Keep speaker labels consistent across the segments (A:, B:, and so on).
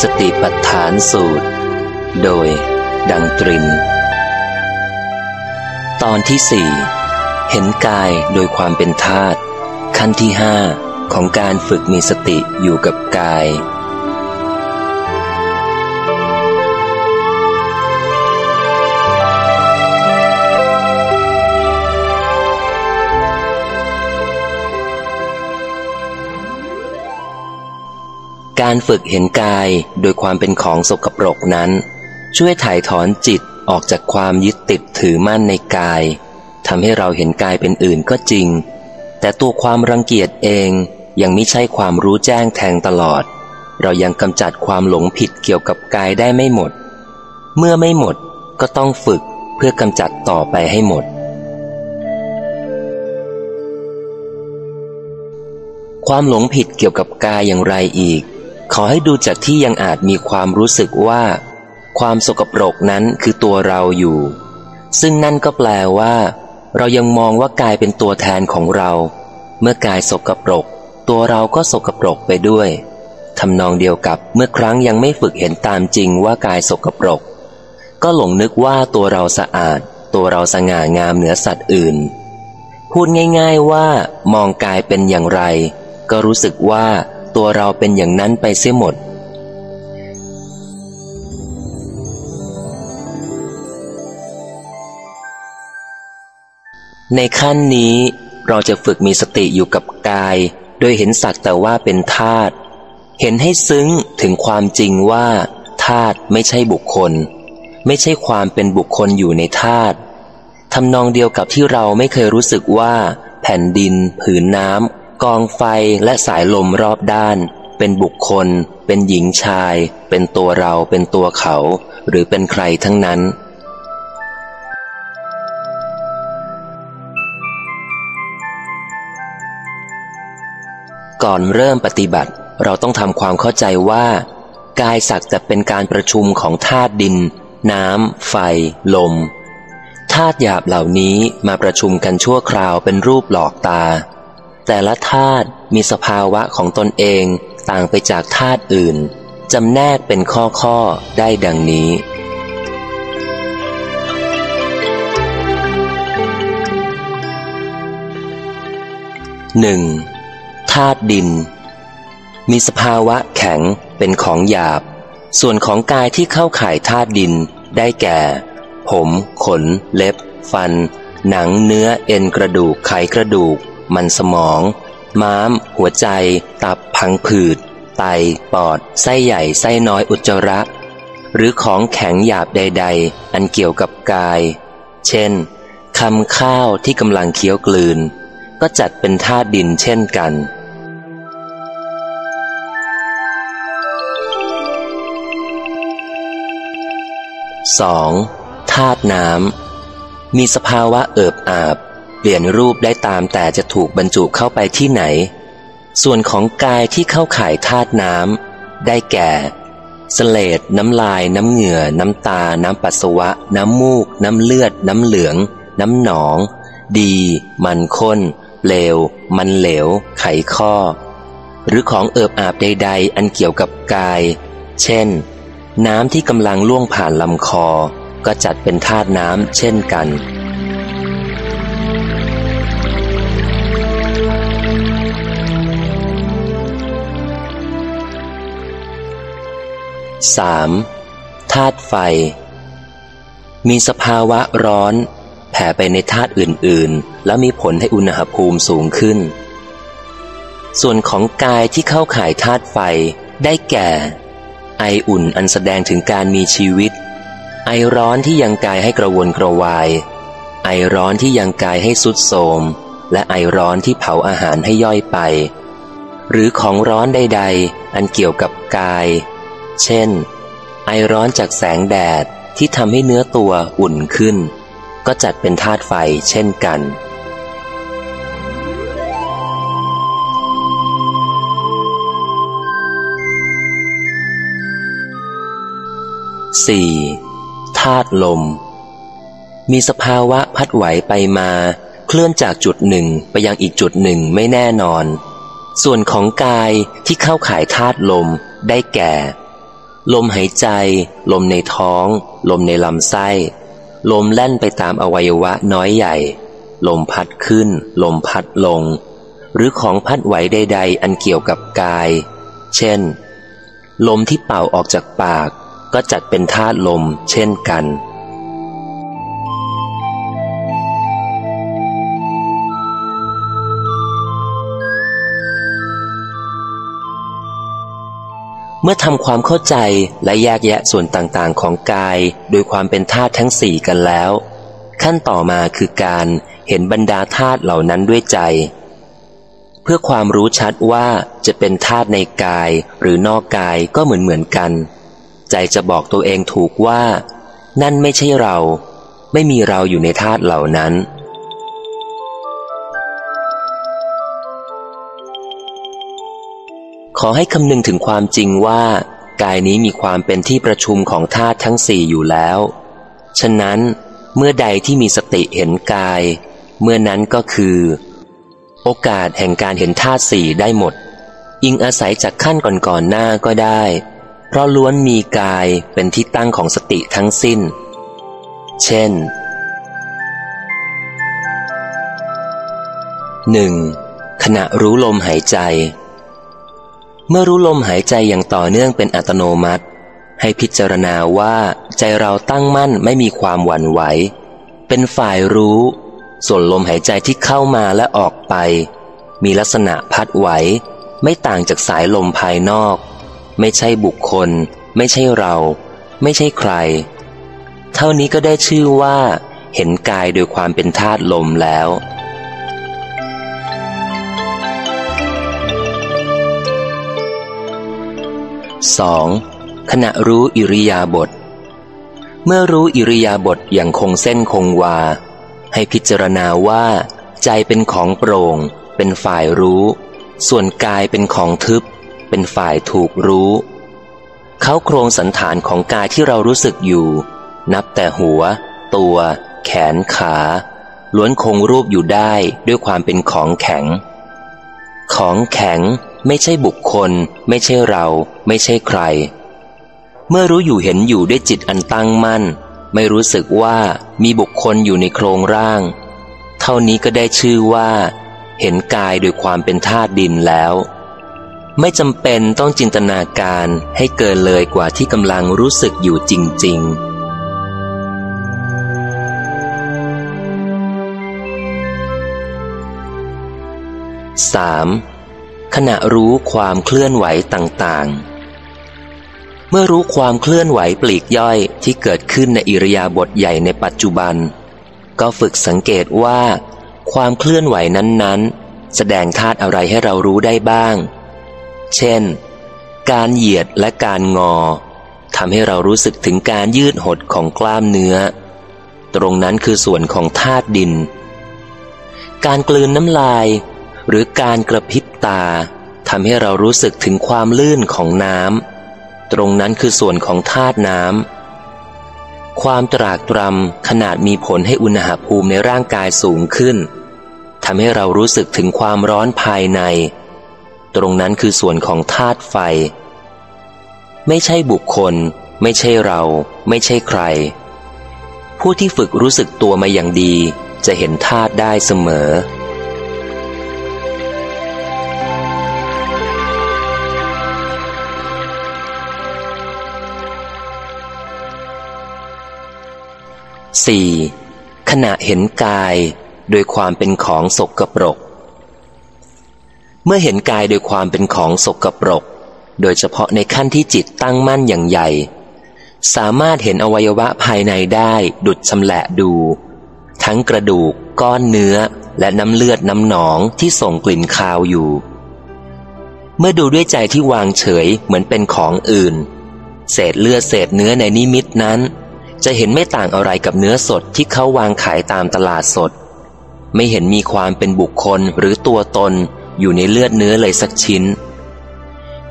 A: สติปัฏฐานสูตร โดย ดังตริน ตอนที่สี่เห็นกายโดยความเป็นธาตุขั้นที่ห้าของการฝึกมีสติอยู่กับกาย การฝึกเห็นกายโดยความเป็นของสกปรกนั้น ช่วยถ่ายถอนจิตออกจากความยึดติดถือมั่นในกายทำให้เราเห็นกายเป็นอื่นก็จริง แต่ตัวความรังเกียจเองยังไม่ใช่ความรู้แจ้งแทงตลอด เรายังกำจัดความหลงผิดเกี่ยวกับกายได้ไม่หมด เมื่อไม่หมดก็ต้องฝึกเพื่อกำจัดต่อไปให้หมด ความหลงผิดเกี่ยวกับกายอย่างไรอีก ขอให้ดูจากที่ยังอาจมีความรู้สึกว่า ความสกปรกนั้นคือตัวเราอยู่ ซึ่งนั่นก็แปลว่า เรายังมองว่ากายเป็นตัวแทนของเรา เมื่อกายสกปรก ตัวเราก็สกปรกไปด้วยทำนองเดียวกับเมื่อครั้งยังไม่ฝึกเห็นตามจริงว่ากายสกปรก ก็หลงนึกว่าตัวเราสะอาด ตัวเราสง่างามเหนือสัตว์อื่น พูดง่าย ๆว่า มองกายเป็นอย่างไร ก็รู้สึกว่า ตัวเราเป็นอย่างนั้นไปเสียหมด ในขั้นนี้เราจะฝึกมีสติอยู่กับกาย โดยเห็นสักแต่ว่าเป็นธาตุเห็นให้ซึ้งถึงความจริงว่าธาตุไม่ใช่บุคคล ไม่ใช่ความเป็นบุคคลอยู่ในธาตุทำนองเดียวกับที่เราไม่เคยรู้สึกว่า แผ่นดิน ผืนน้ำ กองไฟและสายลมรอบด้าน เป็นบุคคล เป็นหญิงชาย เป็นตัวเราเป็นตัวเขา หรือเป็นใครทั้งนั้น ก่อนเริ่มปฏิบัติเราต้องทำความเข้าใจว่า กายสักแต่เป็นการประชุมของธาตุดิน น้ำ ไฟ ลมธาตุหยาบเหล่านี้มาประชุมกันชั่วคราวเป็นรูปหลอกตา แต่ละธาตุมีสภาวะของตนเองต่างไปจากธาตุอื่นจำแนกเป็นข้อข้อได้ดังนี้หนึ่งธาตุดิน มีสภาวะแข็งเป็นของหยาบ ส่วนของกายที่เข้าข่ายธาตุดินได้แก่ ผม ขน เล็บ ฟัน หนังเนื้อเอ็นกระดูกไขกระดูก มันสมอง ม้าม หัวใจ ตับพังผืด ไต ปอด ไส้ใหญ่ ไส้น้อยอุจจาระ หรือของแข็งหยาบใด ๆ อันเกี่ยวกับกาย เช่นคำข้าวที่กำลังเคี้ยวกลืน ก็จัดเป็นธาตุดินเช่นกัน 2. ธาตุน้ำมีสภาวะเอิบอาบ เปลี่ยนรูปได้ตามแต่จะถูกบรรจุเข้าไปที่ไหน ส่วนของกายที่เข้าข่ายธาตุน้ำได้แก่สเลดน้ำลาย น้ำเหงื่อ น้ำตา น้ำปัสสาวะ น้ำมูก น้ำเลือด น้ำเหลือง น้ำหนอง ดี มันข้น เลว มันเหลว ไขข้อ หรือของเอิบอาบใด ๆ อันเกี่ยวกับกาย เช่น น้ำที่กำลังล่วงผ่านลำคอ ก็จัดเป็นธาตุน้ำเช่นกัน 3. ธาตุไฟ มีสภาวะร้อน แผ่ไปในธาตุอื่นๆ แล้วมีผลให้อุณหภูมิสูงขึ้น ส่วนของกายที่เข้าข่ายธาตุไฟได้แก่ ไออุ่นอันแสดงถึงการมีชีวิต ไอร้อนที่ยังกายให้กระวนกระวาย ไอร้อนที่ยังกายให้สุดโทมและไอร้อนที่เผาอาหารให้ย่อยไป หรือของร้อนใด ๆ อันเกี่ยวกับกาย เช่น ไอร้อนจากแสงแดดที่ทำให้เนื้อตัวอุ่นขึ้น ก็จัดเป็นธาตุไฟเช่นกัน 4. ธาตุลม มีสภาวะพัดไหวไปมาเคลื่อนจากจุดหนึ่งไปยังอีกจุดหนึ่งไม่แน่นอน ส่วนของกายที่เข้าข่ายธาตุลมได้แก่ ลมหายใจ ลมในท้อง ลมในลำไส้ ลมแล่นไปตามอวัยวะน้อยใหญ่ ลมพัดขึ้น ลมพัดลง หรือของพัดไหวใด ๆ อันเกี่ยวกับกาย เช่น ลมที่เป่าออกจากปาก ก็จัดเป็นธาตุลม เช่นกัน เมื่อทำความเข้าใจและแยกแยะส่วนต่างๆ ของกายโดยความเป็นธาตุทั้งสี่กันแล้ว ขั้นต่อมาคือการเห็นบรรดาธาตุเหล่านั้นด้วยใจ เพื่อความรู้ชัดว่าจะเป็นธาตุในกายหรือนอกกายก็เหมือนเหมือนกัน ใจจะบอกตัวเองถูกว่า นั่นไม่ใช่เรา ไม่มีเราอยู่ในธาตุเหล่านั้น ขอให้คำนึงถึงความจริงว่า กายนี้มีความเป็นที่ประชุมของธาตุทั้งสี่อยู่แล้ว ฉะนั้น เมื่อใดที่มีสติเห็นกาย เมื่อนั้นก็คือ โอกาสแห่งการเห็นธาตุสี่ได้หมด อิงอาศัยจากขั้นก่อนๆหน้าก็ได้ เพราะล้วนมีกายเป็นที่ตั้งของสติทั้งสิ้น เช่น 1. ขณะรู้ลมหายใจ เมื่อรู้ลมหายใจอย่างต่อเนื่องเป็นอัตโนมัติ ให้พิจารณาว่าใจเราตั้งมั่นไม่มีความหวั่นไหว เป็นฝ่ายรู้ ส่วนลมหายใจที่เข้ามาและออกไป มีลักษณะพัดไหว ไม่ต่างจากสายลมภายนอก ไม่ใช่บุคคล ไม่ใช่เรา ไม่ใช่ใคร เท่านี้ก็ได้ชื่อว่า เห็นกายโดยความเป็นธาตุลมแล้ว 2. ขณะรู้อิริยาบถเมื่อรู้อิริยาบถอย่างคงเส้นคงวา ให้พิจารณาว่า ใจเป็นของโปร่ง เป็นฝ่ายรู้ ส่วนกายเป็นของทึบ เป็นฝ่ายถูกรู้ เขาโครงสันฐานของกายที่เรารู้สึกอยู่ นับแต่หัว ตัว แขนขา ล้วนคงรูปอยู่ได้ด้วยความเป็นของแข็ง ของแข็ง ไม่ใช่บุคคล ไม่ใช่เรา ไม่ใช่ใคร เมื่อรู้อยู่เห็นอยู่ด้วยจิตอันตั้งมั่น ไม่รู้สึกว่ามีบุคคลอยู่ในโครงร่าง เท่านี้ก็ได้ชื่อว่า เห็นกายโดยความเป็นธาตุดินแล้ว ไม่จำเป็นต้องจินตนาการให้เกินเลยกว่าที่กำลังรู้สึกอยู่จริงๆ 3. ขณะรู้ความเคลื่อนไหวต่างๆ เมื่อรู้ความเคลื่อนไหวปลีกย่อยที่เกิดขึ้นในอิริยาบถใหญ่ในปัจจุบัน ก็ฝึกสังเกตว่า ความเคลื่อนไหวนั้นๆ แสดงธาตุอะไรให้เรารู้ได้บ้าง เช่น การเหยียดและการงอทำให้เรารู้สึกถึงการยืดหดของกล้ามเนื้อ ตรงนั้นคือส่วนของธาตุดิน การกลืนน้ำลาย หรือการกระพริบตาทำให้เรารู้สึกถึงความลื่นของน้ำตรงนั้นคือส่วนของธาตุน้ำความตรากตรำขนาดมีผลให้อุณหภูมิในร่างกายสูงขึ้นทำให้เรารู้สึกถึงความร้อนภายใน ตรงนั้นคือส่วนของธาตุไฟ ไม่ใช่บุคคล ไม่ใช่เรา ไม่ใช่ใคร ผู้ที่ฝึกรู้สึกตัวมาอย่างดีจะเห็นธาตุได้เสมอ 4. ขณะเห็นกายโดยความเป็นของสกปรก เมื่อเห็นกายโดยความเป็นของสกปรก โดยเฉพาะในขั้นที่จิตตั้งมั่นอย่างใหญ่ สามารถเห็นอวัยวะภายในได้ดุดชำแหละดู ทั้งกระดูก ก้อนเนื้อและน้ำเลือดน้ำหนองที่ส่งกลิ่นคาวอยู่ เมื่อดูด้วยใจที่วางเฉยเหมือนเป็นของอื่น เศษเลือดเศษเนื้อในนิมิตนั้น จะเห็นไม่ต่างอะไรกับเนื้อสดที่เขาวางขายตามตลาดสด ไม่เห็นมีความเป็นบุคคลหรือตัวตนอยู่ในเลือดเนื้อเลยสักชิ้น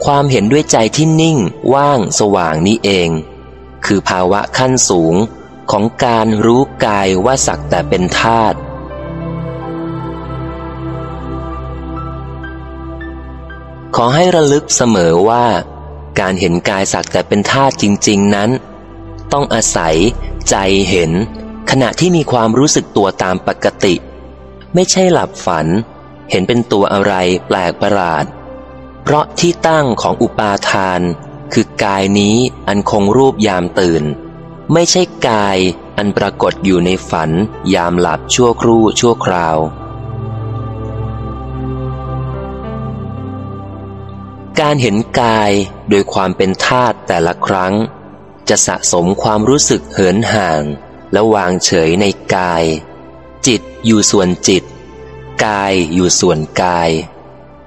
A: ความเห็นด้วยใจที่นิ่ง ว่าง สว่างนี้เอง คือภาวะขั้นสูงของการรู้กายว่าสักแต่เป็นธาตุขอให้ระลึกเสมอว่า การเห็นกายสักแต่เป็นธาตุจริง ๆ นั้น ต้องอาศัย ใจเห็น ขณะที่มีความรู้สึกตัวตามปกติ ไม่ใช่หลับฝัน เห็นเป็นตัวอะไรแปลกประหลาด เพราะที่ตั้งของอุปาทาน คือกายนี้อันคงรูปยามตื่น ไม่ใช่กายอันปรากฏอยู่ในฝัน ยามหลับชั่วครู่ชั่วคราวการเห็นกายโดยความเป็นธาตุแต่ละครั้ง จะสะสมความรู้สึกเหินห่าง และวางเฉยในกาย จิตอยู่ส่วนจิต กายอยู่ส่วนกาย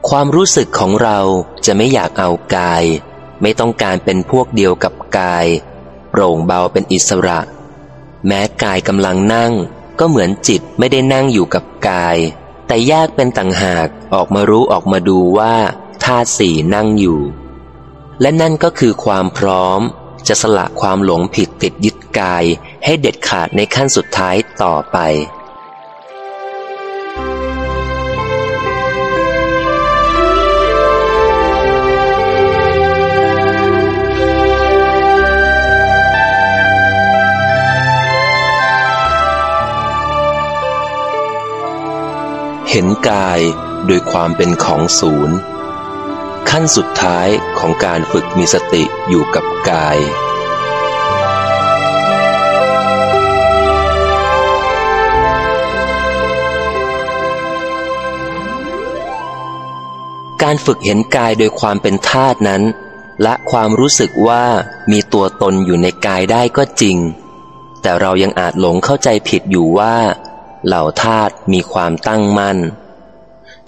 A: ความรู้สึกของเราจะไม่อยากเอากาย ไม่ต้องการเป็นพวกเดียวกับกาย โปร่งเบาเป็นอิสระ แม้กายกำลังนั่ง ก็เหมือนจิตไม่ได้นั่งอยู่กับกาย แต่แยกเป็นต่างหากออกมารู้ออกมาดูว่าธาตุสี่นั่งอยู่ และนั่นก็คือความพร้อม จะสละความหลงผิดติดยึดกาย ให้เด็ดขาดในขั้นสุดท้ายต่อไปเห็นกายโดยความเป็นของศูนย์ ขั้นสุดท้ายของการฝึกมีสติอยู่กับกาย การฝึกเห็นกายโดยความเป็นธาตุนั้นและความรู้สึกว่ามีตัวตนอยู่ในกายได้ก็จริง แต่เรายังอาจหลงเข้าใจผิดอยู่ว่า เหล่าธาตุมีความตั้งมั่น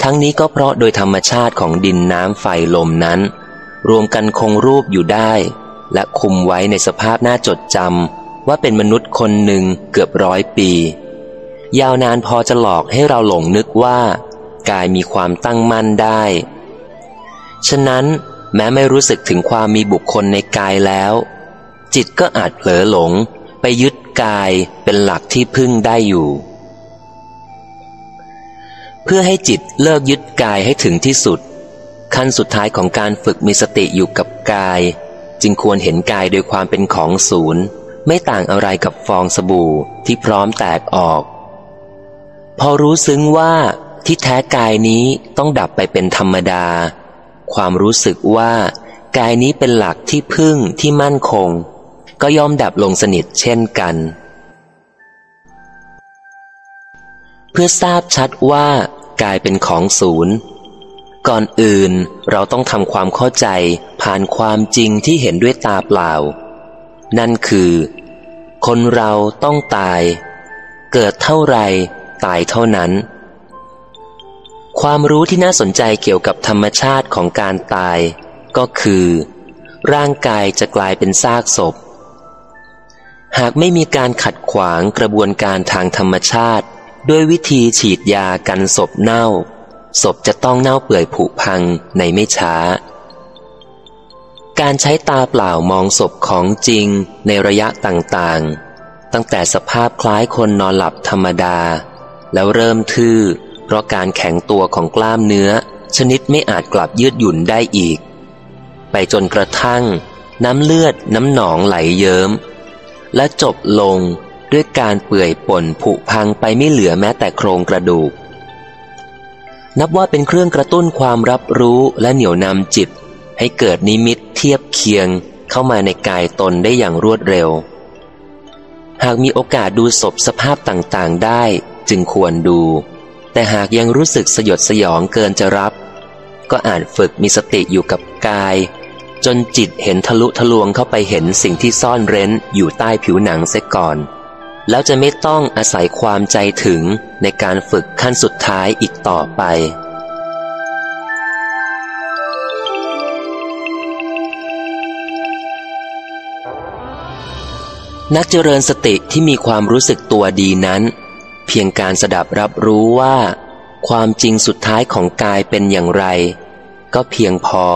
A: ทั้งนี้ก็เพราะโดยธรรมชาติของดินน้ำไฟลมนั้น รวมกันคงรูปอยู่ได้ และคุมไว้ในสภาพน่าจดจำว่าเป็นมนุษย์คนหนึ่งเกือบร้อยปี ยาวนานพอจะหลอกให้เราหลงนึกว่า กายมีความตั้งมั่นได้ ฉะนั้นแม้ไม่รู้สึกถึงความมีบุคคลในกายแล้ว จิตก็อาจเผลอหลงไปยึดกายเป็นหลักที่พึ่งได้อยู่ เพื่อให้จิตเลิกยึดกายให้ถึงที่สุด ขั้นสุดท้ายของการฝึกมีสติอยู่กับกาย จึงควรเห็นกายโดยความเป็นของศูนย์ ไม่ต่างอะไรกับฟองสบู่ที่พร้อมแตกออก พอรู้ซึ้งว่าที่แท้กายนี้ต้องดับไปเป็นธรรมดา ความรู้สึกว่ากายนี้เป็นหลักที่พึ่งที่มั่นคง ก็ยอมดับลงสนิทเช่นกัน เพื่อทราบชัดว่า กายเป็นของศูนย์ ก่อนอื่นเราต้องทำความเข้าใจผ่านความจริงที่เห็นด้วยตาเปล่า นั่นคือ คนเราต้องตาย เกิดเท่าไรตายเท่านั้น ความรู้ที่น่าสนใจเกี่ยวกับธรรมชาติของการตาย ก็คือ ร่างกายจะกลายเป็นซากศพ หากไม่มีการขัดขวางกระบวนการทางธรรมชาติ ด้วยวิธีฉีดยากันศพเน่า ศพจะต้องเน่าเปื่อยผุพังในไม่ช้า การใช้ตาเปล่ามองศพของจริงในระยะต่างๆ ตั้งแต่สภาพคล้ายคนนอนหลับธรรมดา แล้วเริ่มทื่อ เพราะการแข็งตัวของกล้ามเนื้อ ชนิดไม่อาจกลับยืดหยุ่นได้อีก ไปจนกระทั่ง น้ำเลือดน้ำหนองไหลเยิ้มและจบลง ด้วยการเปื่อยป่นผุพังไปไม่เหลือแม้แต่โครงกระดูก นับว่าเป็นเครื่องกระตุ้นความรับรู้และเหนี่ยวนำจิต ให้เกิดนิมิตเทียบเคียงเข้ามาในกายตนได้อย่างรวดเร็ว หากมีโอกาสดูศพสภาพต่างๆได้จึงควรดู แต่หากยังรู้สึกสยดสยองเกินจะรับ ก็อาจฝึกมีสติอยู่กับกาย จนจิตเห็นทะลุทะลวงเข้าไปเห็นสิ่งที่ซ่อนเร้นอยู่ใต้ผิวหนังเสียก่อน แล้วจะไม่ต้องอาศัยความใจถึงในการฝึกขั้นสุดท้ายอีกต่อไป นักเจริญสติที่มีความรู้สึกตัวดีนั้น เพียงการสดับรับรู้ว่า ความจริงสุดท้ายของกายเป็นอย่างไร ก็เพียงพอ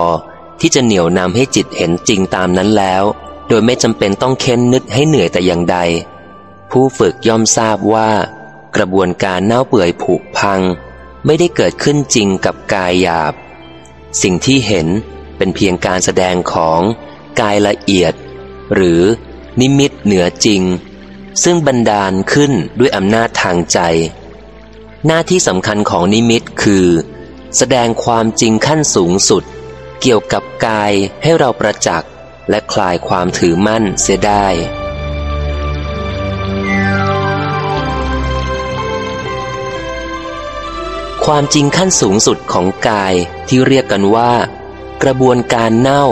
A: ที่จะเหนี่ยวนำให้จิตเห็นจริงตามนั้นแล้ว โดยไม่จำเป็นต้องเค้นนึกให้เหนื่อยแต่อย่างใด ผู้ฝึกย่อมทราบว่า กระบวนการเน่าเปื่อยผุพัง ไม่ได้เกิดขึ้นจริงกับกายหยาบ สิ่งที่เห็นเป็นเพียงการแสดงของกายละเอียด หรือนิมิตเหนือจริง ซึ่งบันดาลขึ้นด้วยอำนาจทางใจ หน้าที่สำคัญของนิมิตคือ แสดงความจริงขั้นสูงสุด เกี่ยวกับกายให้เราประจักษ์และคลายความถือมั่นเสียได้ ความจริงขั้นสูงสุดของกายที่เรียกกันว่า กระบวนการเน่า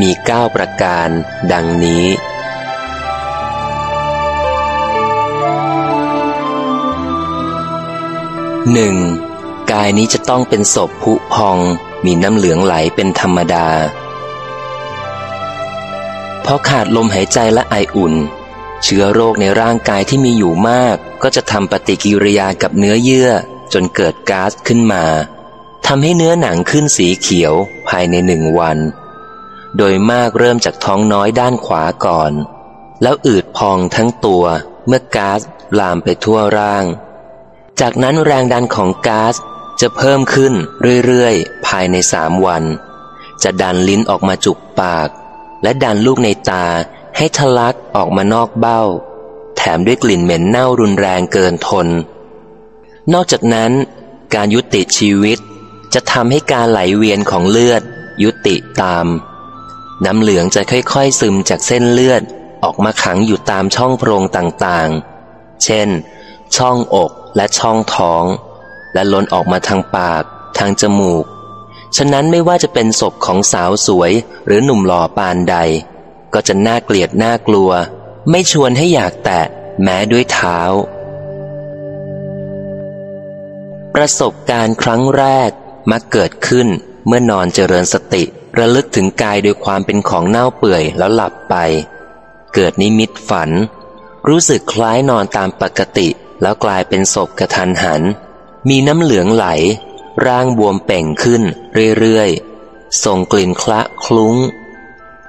A: มีเก้าประการ ดังนี้หนึ่งกายนี้จะต้องเป็นศพผุพอง มีน้ำเหลืองไหลเป็นธรรมดา พอขาดลมหายใจและไออุ่น เชื้อโรคในร่างกายที่มีอยู่มาก ก็จะทำปฏิกิริยากับเนื้อเยื่อ จนเกิดก๊าซขึ้นมาทำให้เนื้อหนังขึ้นสีเขียวภายในหนึ่งวัน โดยมากเริ่มจากท้องน้อยด้านขวาก่อน แล้วอืดพองทั้งตัวเมื่อก๊าซลามไปทั่วร่าง จากนั้นแรงดันของก๊าซจะเพิ่มขึ้นเรื่อยๆ ภายในสามวัน จะดันลิ้นออกมาจุกปาก และดันลูกในตาให้ทะลักออกมานอกเบ้า แถมด้วยกลิ่นเหม็นเน่ารุนแรงเกินทน นอกจากนั้น การยุติชีวิต จะทำให้การไหลเวียนของเลือด ยุติตาม น้ำเหลืองจะค่อยๆซึมจากเส้นเลือดออกมาขังอยู่ตามช่องโพรงต่างๆ เช่น ช่องอกและช่องท้อง และล้นออกมาทางปาก ทางจมูก ฉะนั้นไม่ว่าจะเป็นศพของสาวสวยหรือหนุ่มหล่อปานใด ก็จะน่าเกลียดน่ากลัว ไม่ชวนให้อยากแตะแม้ด้วยเท้า ประสบการณ์ครั้งแรกมักเกิดขึ้นเมื่อนอนเจริญสติ ระลึกถึงกายโดยความเป็นของเน่าเปื่อยแล้วหลับไป เกิดนิมิตฝัน รู้สึกคล้ายนอนตามปกติ แล้วกลายเป็นศพกระทันหัน มีน้ำเหลืองไหล ร่างบวมเป่งขึ้นเรื่อยๆ ส่งกลิ่นคละคลุ้ง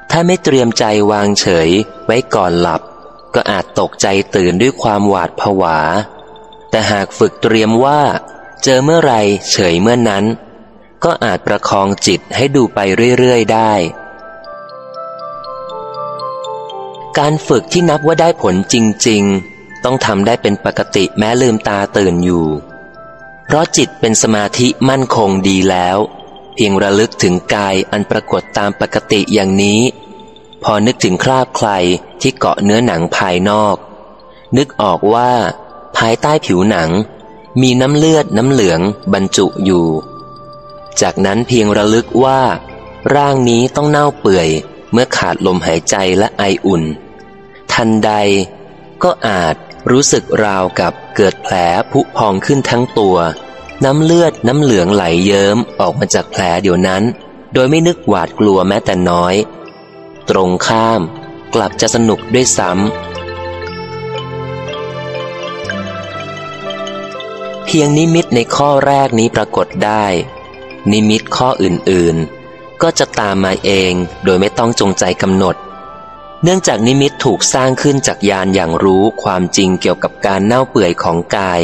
A: ถ้าไม่เตรียมใจวางเฉยไว้ก่อนหลับ ก็อาจตกใจตื่นด้วยความหวาดผวา แต่หากฝึกเตรียมว่า เจอเมื่อไรเฉยเมื่อนั้น ก็อาจประคองจิตให้ดูไปเรื่อย ๆ ได้ การฝึกที่นับว่าได้ผลจริง ๆ ต้องทำได้เป็นปกติแม้ลืมตาตื่นอยู่ เพราะจิตเป็นสมาธิมั่นคงดีแล้ว เพียงระลึกถึงกายอันปรากฏตามปกติอย่างนี้ พอนึกถึงคราบใครที่เกาะเนื้อหนังภายนอก นึกออกว่า ภายใต้ผิวหนัง มีน้ำเลือดน้ำเหลืองบรรจุอยู่ จากนั้นเพียงระลึกว่า ร่างนี้ต้องเน่าเปื่อย เมื่อขาดลมหายใจและไออุ่น ทันใดก็อาจรู้สึกราวกับเกิดแผลผุพองขึ้นทั้งตัว น้ำเลือดน้ำเหลืองไหลเยิ้มออกมาจากแผลเดี๋ยวนั้น โดยไม่นึกหวาดกลัวแม้แต่น้อย ตรงข้ามกลับจะสนุกด้วยซ้ำ พียงนิมิตในข้อแรกนี้ปรากฏได้ นิมิตข้ออื่นๆ ก็จะตามมาเองโดยไม่ต้องจงใจกำหนด เนื่องจากนิมิตถูกสร้างขึ้นจากยานอย่างรู้ความจริงเกี่ยวกับการเน่าเปื่อยของกาย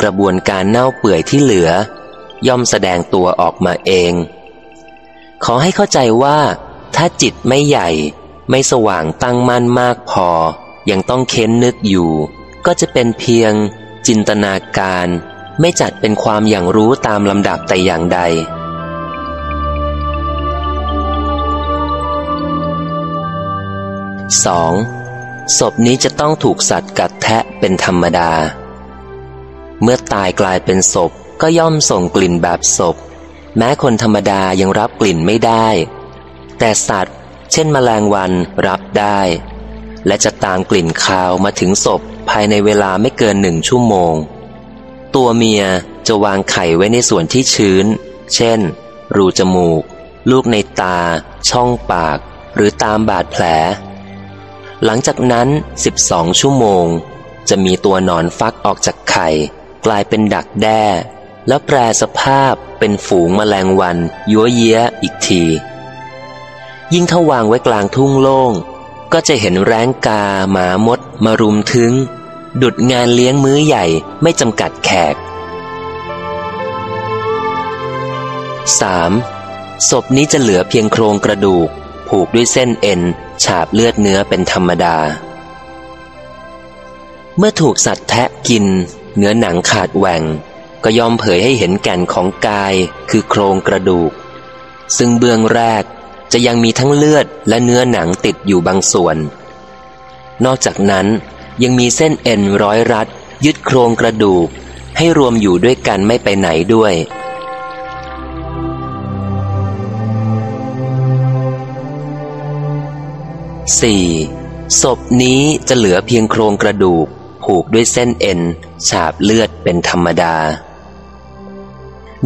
A: กระบวนการเน่าเปื่อยที่เหลือ ย่อมแสดงตัวออกมาเอง ขอให้เข้าใจว่า ถ้าจิตไม่ใหญ่ ไม่สว่างตั้งมั่นมากพอ ยังต้องเค้นนึกอยู่ ก็จะเป็นเพียง จินตนาการไม่จัดเป็นความอย่างรู้ตามลำดับแต่อย่างใด 2. ศพนี้จะต้องถูกสัตว์กัดแทะเป็นธรรมดา เมื่อตายกลายเป็นศพก็ย่อมส่งกลิ่นแบบศพ แม้คนธรรมดายังรับกลิ่นไม่ได้ แต่สัตว์ เช่นมแมลงวันรับได้ และจะตามกลิ่นคาวมาถึงศพ ภายในเวลาไม่เกินหนึ่งชั่วโมง ตัวเมียจะวางไข่ไว้ในส่วนที่ชื้น เช่น รูจมูก ลูกในตา ช่องปาก หรือตามบาดแผล หลังจากนั้น 12 ชั่วโมง จะมีตัวหนอนฟักออกจากไข่ กลายเป็นดักแด้ แล้วแปรสภาพเป็นฝูงมแมลงวัน ยัวเยี้ยอีกที ยิ่งถ้าวางไว้กลางทุ่งโล่ง ก็จะเห็นแร้งกา หมามด มารุมถึง ดุดงานเลี้ยงมื้อใหญ่ไม่จำกัดแขก 3. ศพนี้จะเหลือเพียงโครงกระดูก ผูกด้วยเส้นเอ็น ฉาบเลือดเนื้อเป็นธรรมดา เมื่อถูกสัตว์แทะกิน เนื้อหนังขาดแหว่ง ก็ยอมเผยให้เห็นแก่นของกายคือโครงกระดูก ซึ่งเบื้องแรก จะยังมีทั้งเลือดและเนื้อหนังติดอยู่บางส่วน นอกจากนั้นยังมีเส้นเอ็นร้อยรัด ยึดโครงกระดูก ให้รวมอยู่ด้วยกันไม่ไปไหนด้วย 4. ศพนี้จะเหลือเพียงโครงกระดูก ผูกด้วยเส้นเอ็น ฉาบเลือดเป็นธรรมดา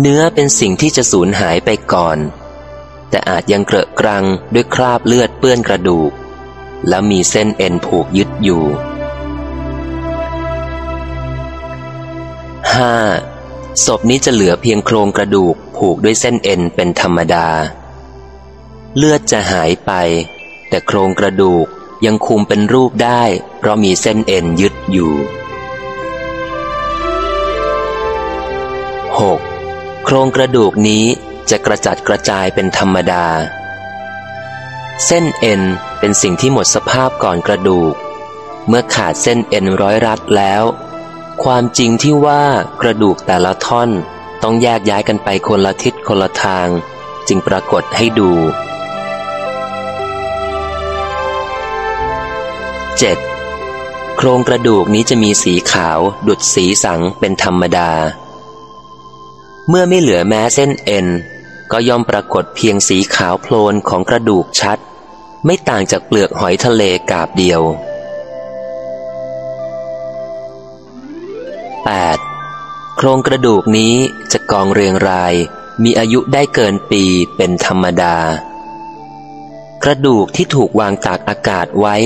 A: เนื้อเป็นสิ่งที่จะสูญหายไปก่อน แต่อาจยังเกลอะกรังด้วยคราบเลือดเปื้อนกระดูก แล้วมีเส้นเอ็นผูกยึดอยู่ 5. ศพนี้จะเหลือเพียงโครงกระดูกผูกด้วยเส้นเอ็นเป็นธรรมดา เลือดจะหายไป แต่โครงกระดูกยังคุมเป็นรูปได้ เพราะมีเส้นเอ็นยึดอยู่ 6. โครงกระดูกนี้ จะกระจัดกระจายเป็นธรรมดา เส้นเอ็นเป็นสิ่งที่หมดสภาพก่อนกระดูก เมื่อขาดเส้นเอ็นร้อยรัดแล้ว ความจริงที่ว่ากระดูกแต่ละท่อนต้องแยกย้ายกันไปคนละทิศคนละทาง จึงปรากฏให้ดู 7. โครงกระดูกนี้จะมีสีขาวดุดสีสังเป็นธรรมดา เมื่อไม่เหลือแม้เส้นเอ็น ก็ย่อมปรากฏเพียงสีขาวโพลนของกระดูกชัด ไม่ต่างจากเปลือกหอยทะเลกาบเดียว 8. โครงกระดูกนี้จะกองเรียงราย มีอายุได้เกินปีเป็นธรรมดา กระดูกที่ถูกวางตากอากาศไว้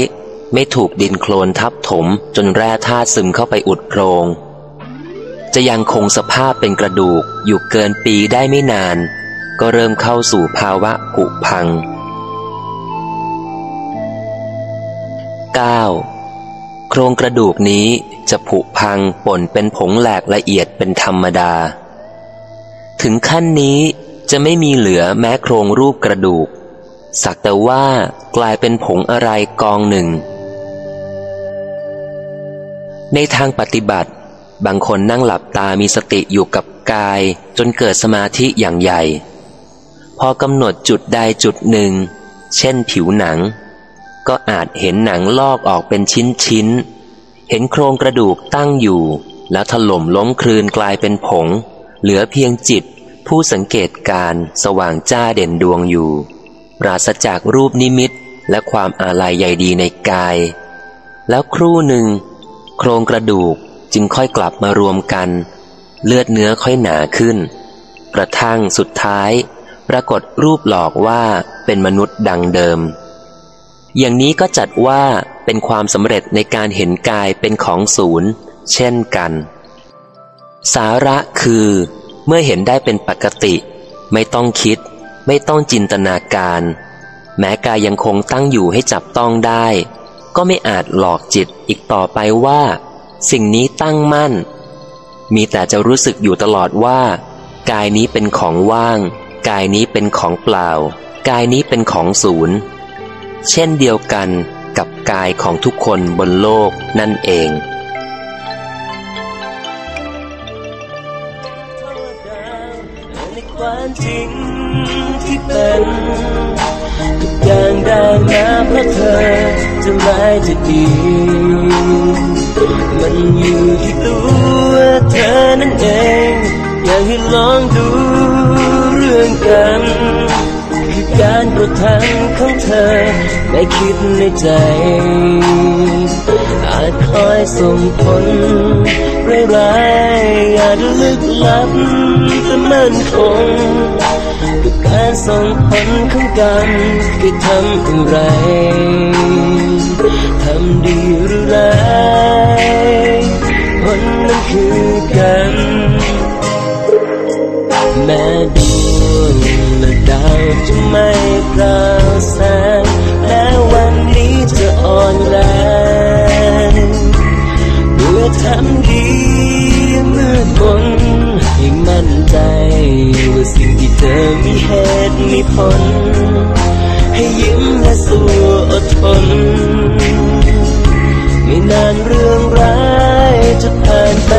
A: ไม่ถูกดินโคลนทับถมจนแร่ธาตุซึมเข้าไปอุดโพรงจะยังคงสภาพเป็นกระดูกอยู่เกินปีได้ไม่นาน ก็เริ่มเข้าสู่ภาวะผุพัง 9. โครงกระดูกนี้จะผุพังป่นเป็นผงแหลกละเอียดเป็นธรรมดา ถึงขั้นนี้จะไม่มีเหลือแม้โครงรูปกระดูก สักแต่ว่ากลายเป็นผงอะไรกองหนึ่ง ในทางปฏิบัติ บางคนนั่งหลับตามีสติอยู่กับกายจนเกิดสมาธิอย่างใหญ่ พอกำหนดจุดใดจุดหนึ่ง เช่นผิวหนัง ก็อาจเห็นหนังลอกออกเป็นชิ้นชิ้น เห็นโครงกระดูกตั้งอยู่ แล้วถล่มล้มคลืนกลายเป็นผง เหลือเพียงจิต ผู้สังเกตการสว่างจ้าเด่นดวงอยู่ ปราศจากรูปนิมิตและความอาลัยใยดีในกาย แล้วครู่หนึ่ง โครงกระดูกจึงค่อยกลับมารวมกัน เลือดเนื้อค่อยหนาขึ้น กระทั่งสุดท้าย ปรากฏรูปหลอกว่าเป็นมนุษย์ดังเดิม อย่างนี้ก็จัดว่าเป็นความสำเร็จในการเห็นกายเป็นของศูนย์ เช่นกัน สาระคือเมื่อเห็นได้เป็นปกติ ไม่ต้องคิด ไม่ต้องจินตนาการ แม้กายยังคงตั้งอยู่ให้จับต้องได้ ก็ไม่อาจหลอกจิตอีกต่อไปว่า สิ่งนี้ตั้งมั่น มีแต่จะรู้สึกอยู่ตลอดว่า กายนี้เป็นของว่าง กายนี้เป็นของเปล่า กายนี้เป็นของศูนย์ เช่นเดียวกันกับกายของทุกคนบนโลกนั่นเองความจริงที่เป็นทุกอย่างได้มาเพราะเธอจะร้ายจะดีมันอยู่ที่ตัวเธอนั่นเอง อยากให้ลองดู รื่องกันคือการกระทำของเธอไม่คิดในใจ อาจคอยส่งผลร้ายๆอาจลึกลับแต่มั่นคงกับการส่งผลของกันคือทำอะไรทำดีหรือร้ายผลนั้นคือกันแม้ดวง ราจะไม่เปล่าแสงและวันนี้จะอ่อนแรงเมื่อทำดีมือมนให้มั่นใจว่าสิ่งที่เธอมีเห
B: ตุมีผล ให้ยิ้มและสู้อดทน ไม่นานเรื่องร้ายจะผ่านไป